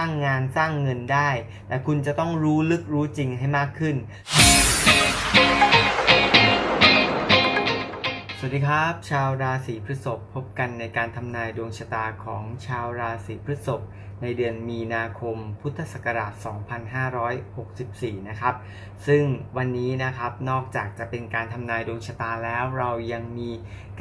ร้างงานสร้างเงินได้ แต่คุณจะต้องรู้ลึกรู้จริงให้มากขึ้น สวัสดีครับ ชาวราศีพฤษภพบกันในการทำนายดวงชะตาของชาวราศีพฤษภในเดือนมีนาคมพุทธศักราช 2564 นะครับ ซึ่งวันนี้นะครับนอกจากจะเป็นการทำนายดวงชะตาแล้วเรายังมี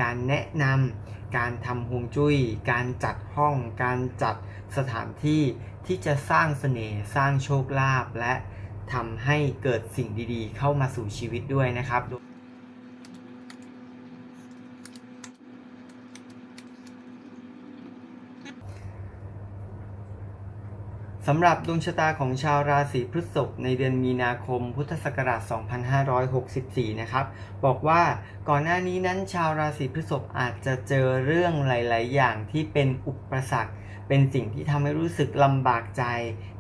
การแนะนำการทำฮวงจุ้ย การจัดห้อง การจัดสถานที่ที่จะสร้างเสน่ห์สร้างโชคลาภและทำให้เกิดสิ่งดีๆ เข้ามาสู่ชีวิตด้วยนะครับ สำหรับดวงชะตาของชาวราศีพฤษภในเดือนมีนาคม พุทธศักราช 2564 นะครับ บอกว่าก่อนหน้านี้นั้นชาวราศีพฤษภอาจจะเจอเรื่องหลาย ๆ อย่างที่เป็นอุปสรรค เป็นสิ่งที่ทำให้รู้สึกลำบากใจ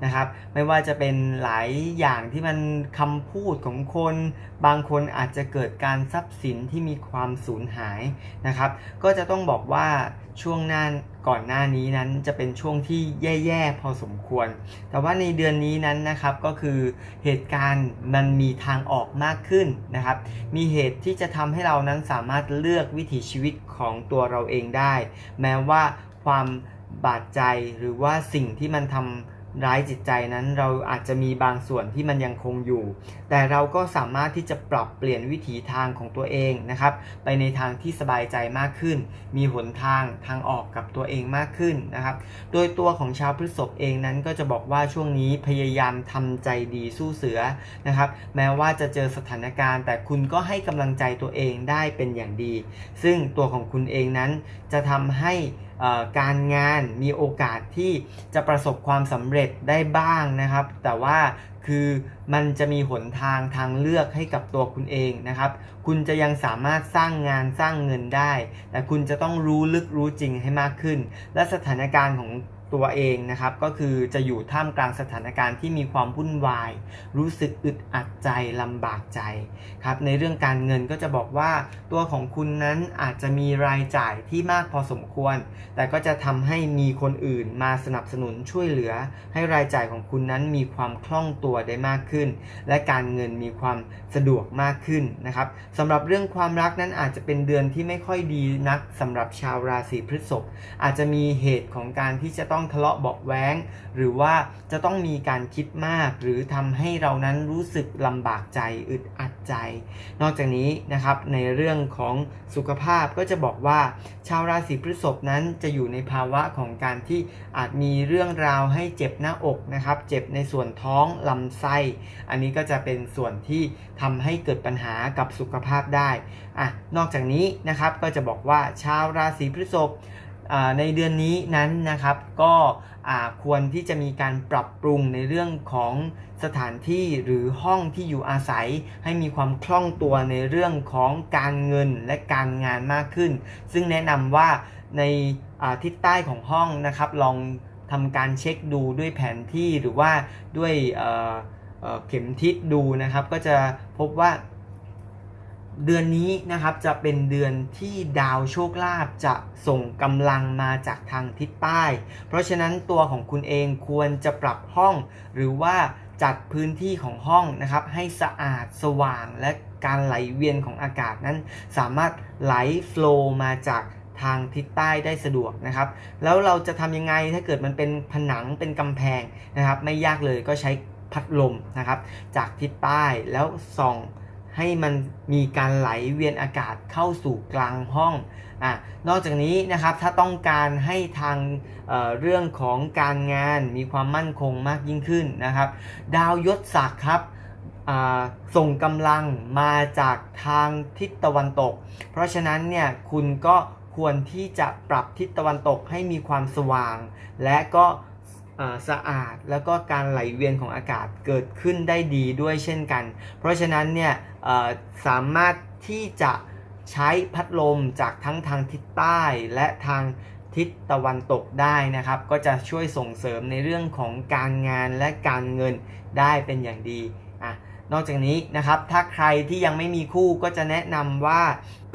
นะครับ ไม่ว่าจะเป็นหลายอย่างที่มันคำพูดของคน บางคนอาจจะเกิดการทรัพย์สินที่มีความสูญหายนะครับ ก็จะต้องบอกว่าช่วงหน้าก่อนหน้านี้นั้นจะเป็นช่วงที่แย่ๆพอสมควร แต่ว่าในเดือนนี้นั้นนะครับก็คือเหตุการณ์มันมีทางออกมากขึ้นนะครับ มีเหตุที่จะทำให้เรานั้นสามารถเลือกวิถีชีวิตของตัวเราเองได้ แม้ว่าความ บาดใจหรือว่าสิ่งที่มันทำร้ายจิตใจนั้น เราอาจจะมีบางส่วนที่มันยังคงอยู่ แต่เราก็สามารถที่จะปรับเปลี่ยนวิถีทางของตัวเองนะครับ ไปในทางที่สบายใจมากขึ้น มีหนทางทางออกกับตัวเองมากขึ้นนะครับ โดยตัวของชาวพฤษภเองนั้นก็จะบอกว่าช่วงนี้พยายามทำใจดีสู้เสือนะครับ แม้ว่าจะเจอสถานการณ์ แต่คุณก็ให้กำลังใจตัวเองได้เป็นอย่างดี ซึ่งตัวของคุณเองนั้นจะทำให้ การงานมีโอกาสที่จะประสบความสำเร็จได้บ้างนะครับ แต่ว่าคือมันจะมีหนทางทางเลือกให้กับตัวคุณเองนะครับ คุณจะยังสามารถสร้างงานสร้างเงินได้ แต่คุณจะต้องรู้ลึกรู้จริงให้มากขึ้น และสถานการณ์ของ ตัวเองนะครับก็คือจะอยู่ท่ามกลางสถานการณ์ที่มีความวุ่นวาย รู้สึกอึดอัดใจลำบากใจครับในเรื่องการเงินก็จะบอกว่า ตัวของคุณนั้นอาจจะมีรายจ่ายที่มากพอสมควร แต่ก็จะทำให้มีคนอื่นมาสนับสนุนช่วยเหลือ ให้รายจ่ายของคุณนั้นมีความคล่องตัวได้มากขึ้น และการเงินมีความสะดวกมากขึ้นนะครับสำหรับเรื่องความรักนั้นอาจจะเป็นเดือนที่ไม่ค่อยดีนักสำหรับชาวราศีพฤษภอาจจะมีเหตุของการที่จะต้ององทะเลาะเบาแว้ง หรือว่าจะต้องมีการคิดมาก หรือทำให้เรานั้นรู้สึกลำบากใจอึดอัดใจ นอกจากนี้นะครับในเรื่องของสุขภาพก็จะบอกว่า ชาวราศีพฤษภนั้นจะอยู่ในภาวะของการที่อาจมีเรื่องราวให้เจ็บหน้าอกนะครับ เจ็บในส่วนท้องลำไส้ อันนี้ก็จะเป็นส่วนที่ทำให้เกิดปัญหากับสุขภาพได้อะนอกจากนี้นะครับก็จะบอกว่าชาวราศีพฤษภ ในเดือนนี้นั้นนะครับก็ควรที่จะมีการปรับปรุงในเรื่องของสถานที่หรือห้องที่อยู่อาศัย ให้มีความคล่องตัวในเรื่องของการเงินและการงานมากขึ้น ซึ่งแนะนำว่าในทิศใต้ของห้องนะครับลองทำการเช็คดูด้วยแผนที่หรือว่าด้วยเข็มทิศดูนะครับ ก็จะพบว่า เดือนนี้นะครับจะเป็นเดือนที่ดาวโชคลาภจะส่งกำลังมาจากทางทิศใต้ เพราะฉะนั้นตัวของคุณเองควรจะปรับห้อง หรือว่าจัดพื้นที่ของห้องนะครับ ให้สะอาดสว่างและการไหลเวียนของอากาศนั้น สามารถไหลโฟลว์มาจากทางทิศใต้ได้สะดวกนะครับ แล้วเราจะทำยังไงถ้าเกิดมันเป็นผนังเป็นกำแพงนะครับ ไม่ยากเลยก็ใช้พัดลมนะครับ จากทิศใต้แล้วส่อง ให้มันมีการไหลเวียนอากาศเข้าสู่กลางห้องอะนอกจากนี้นะครับถ้าต้องการให้ทางเเรื่องของการงานมีความมั่นคงมากยิ่งขึ้นนะครับ ดาวยศศักดิ์ครับส่งกำลังมาจากทางทิศตะวันตก เพราะฉะนั้นเนี่ยคุณก็ควรที่จะปรับทิศตะวันตกให้มีความสว่าง และก็ สะอาดแล้วก็การไหลเวียนของอากาศเกิดขึ้นได้ดีด้วยเช่นกัน เพราะฉะนั้นเนี่ยสามารถที่จะใช้พัดลมจากทั้งทางทิศใต้และทางทิศตะวันตกได้นะครับ ก็จะช่วยส่งเสริมในเรื่องของการงานและการเงินได้เป็นอย่างดีอะนอกจากนี้นะครับถ้าใครที่ยังไม่มีคู่ก็จะแนะนำว่า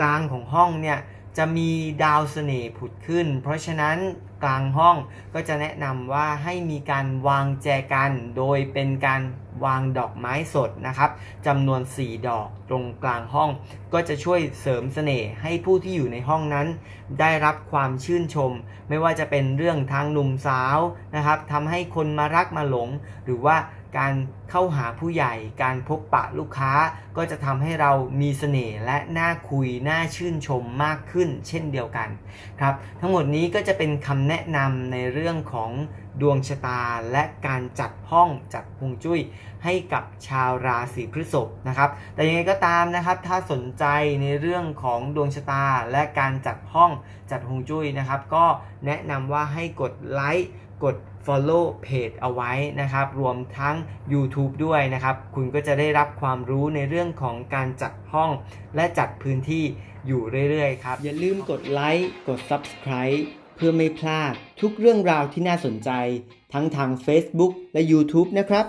กลางของห้องเนี่ย จะมีดาวเสน่ห์ผุดขึ้น เพราะฉะนั้นกลางห้องก็จะแนะนำว่าให้มีการวางแจกัน โดยเป็นการวางดอกไม้สดนะครับจำนวน 4 ดอกตรงกลางห้อง ก็จะช่วยเสริมเสน่ห์ให้ผู้ที่อยู่ในห้องนั้น ได้รับความชื่นชม ไม่ว่าจะเป็นเรื่องทางหนุ่มสาวนะครับทำให้คนมารักมาหลง หรือว่าการเข้าหาผู้ใหญ่การพบปะลูกค้าก็จะทำให้เรามีเสน่ห์และน่าคุยน่าชื่นชมมากขึ้น เช่นเดียวกันครับทั้งหมดนี้ก็จะเป็นคำแนะนำในเรื่องของดวงชะตาและการจัดห้องจัดฮวงจุ้ยให้กับชาวราศีพฤษภนะครับ แต่ยังไงก็ตามนะครับ ถ้าสนใจในเรื่องของดวงชะตาและการจัดห้องจัดฮวงจุ้ยนะครับ ก็แนะนำว่าให้กดไลค์กด follow page เอาไว้นะครับ รวมทั้ง YouTube ด้วยนะครับ คุณก็จะได้รับความรู้ในเรื่องของการจัดห้อง และจัดพื้นที่อยู่เรื่อยๆครับ อย่าลืมกดไลค์กด subscribe เพื่อไม่พลาดทุกเรื่องราวที่น่าสนใจ ทั้งทาง Facebook และ YouTube นะครับ